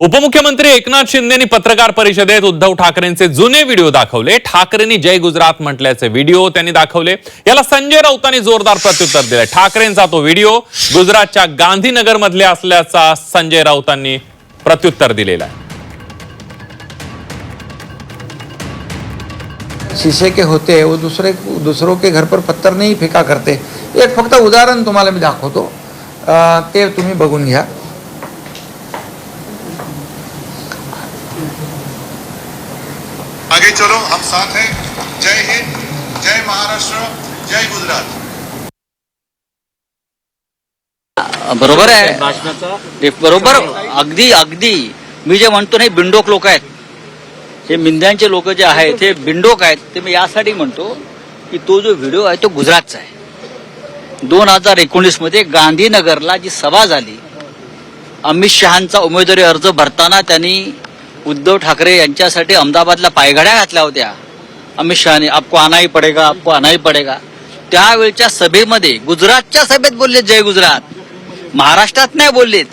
उपमुख्यमंत्री एकनाथ शिंदेनी पत्रकार परिषदेत उद्धव ठाकरेंचे जुने व्हिडिओ दाखवले. ठाकरेंनी जय गुजरात म्हटल्याचे व्हिडिओ त्यांनी दाखवले. याला संजय राऊतांनी जोरदार प्रत्युत्तर दिले. ठाकरेंचा तो व्हिडिओ गुजरातच्या गांधीनगर मधले असल्याचा संजय राऊतांनी प्रत्युत्तर दिलेला आहे. शीशे के होते वो दुसरे दुसरों के घर पर पत्थर नहीं फेका करते। एक फक्त उदाहरण तुम्हाला मी दाखवतो ते तुम्ही बघून घ्या. आगे चलो हम साथ हैं। जय हिंद जय महाराष्ट्र जय गुजरात। बरोबर आहे. ते बरोबर. अगदी अगदी. मी जे म्हणतो नाही बिंडोक लोक आहेत. हे मिंद्यांचे लोक जे आहेत हे बिंडोक आहेत ते मी यासाठी म्हणतो की तो जो व्हिडिओ आहे तो गुजरातचा आहे. दोन हजार एकोणीसमध्ये गांधीनगरला जी सभा झाली अमित शहांचा उमेदवारी अर्ज भरताना त्यांनी उद्धव ठाकरे यांच्यासाठी अहमदाबादला पायघड्या घातल्या होत्या. अमित शहाने आपको आणाही पडेगा आपको आनाही पडेगा. त्यावेळच्या सभेमध्ये गुजरातच्या सभेत बोलले जय गुजरात. महाराष्ट्रात नाही बोललेत.